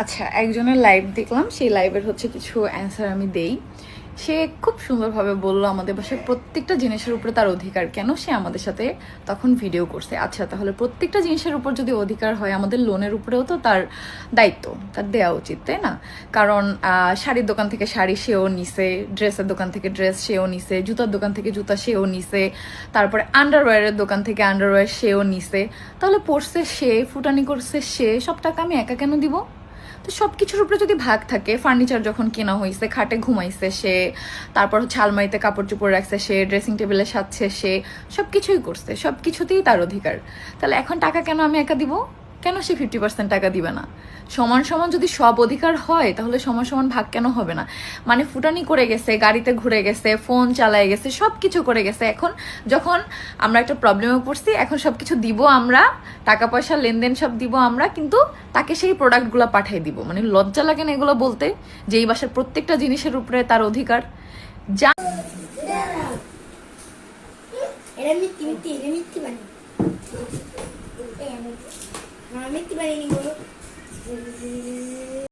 আচ্ছা একজনের লাইভ দেখলাম, সেই লাইভের হচ্ছে কিছু অ্যান্সার আমি দেই। সে খুব সুন্দরভাবে বলল আমাদের বাসায় প্রত্যেকটা জিনিসের উপরে তার অধিকার। কেন সে আমাদের সাথে তখন ভিডিও করছে? আচ্ছা তাহলে প্রত্যেকটা জিনিসের উপর যদি অধিকার হয়, আমাদের লোনের উপরেও তো তার দায়িত্ব, তার দেওয়া উচিত, তাই না? কারণ শাড়ির দোকান থেকে শাড়ি সেও নিছে, ড্রেসের দোকান থেকে ড্রেস সেও নিছে, জুতার দোকান থেকে জুতা সেও নিছে, তারপরে আন্ডারওয়্যারের দোকান থেকে আন্ডারওয়্যার সেও নিছে। তাহলে পড়ছে সে, ফুটানি করছে সে, সব টাকা আমি একা কেন দিব? তো সব কিছুর উপরে যদি ভাগ থাকে ফার্নিচার যখন কেনা হয়েছে খাটে ঘুমাইছে সে, তারপর হচ্ছে আলমারিতে কাপড় চোপড় রাখছে সে ড্রেসিং টেবিলে সাজছে সে সব কিছুই করছে সব কিছুতেই তার অধিকার। তাহলে এখন টাকা কেন আমি একা দিব? কেন সে ফিফটি পার্সেন্ট টাকা দিবে না সমান সমান যদি সব অধিকার হয় তাহলে সমান সমান ভাগ কেন হবে না মানে ফুটানি করে গেছে গাড়িতে ঘুরে গেছে ফোন চালায় গেছে সব কিছু করে গেছে এখন যখন আমরা একটা প্রবলেমে পড়ছি এখন সব কিছু দিব আমরা টাকা পয়সা লেনদেন সব দিব আমরা কিন্তু তাকে সেই প্রোডাক্টগুলো পাঠিয়ে দিব মানে লজ্জা লাগে না এগুলো বলতে যে এই বাসার প্রত্যেকটা জিনিসের উপরে তার অধিকার যা এটা মিথ্যি মিথ্যি এটা মিথ্যি বানি হ্যাঁ মিথ্যি বানিয়ে বলো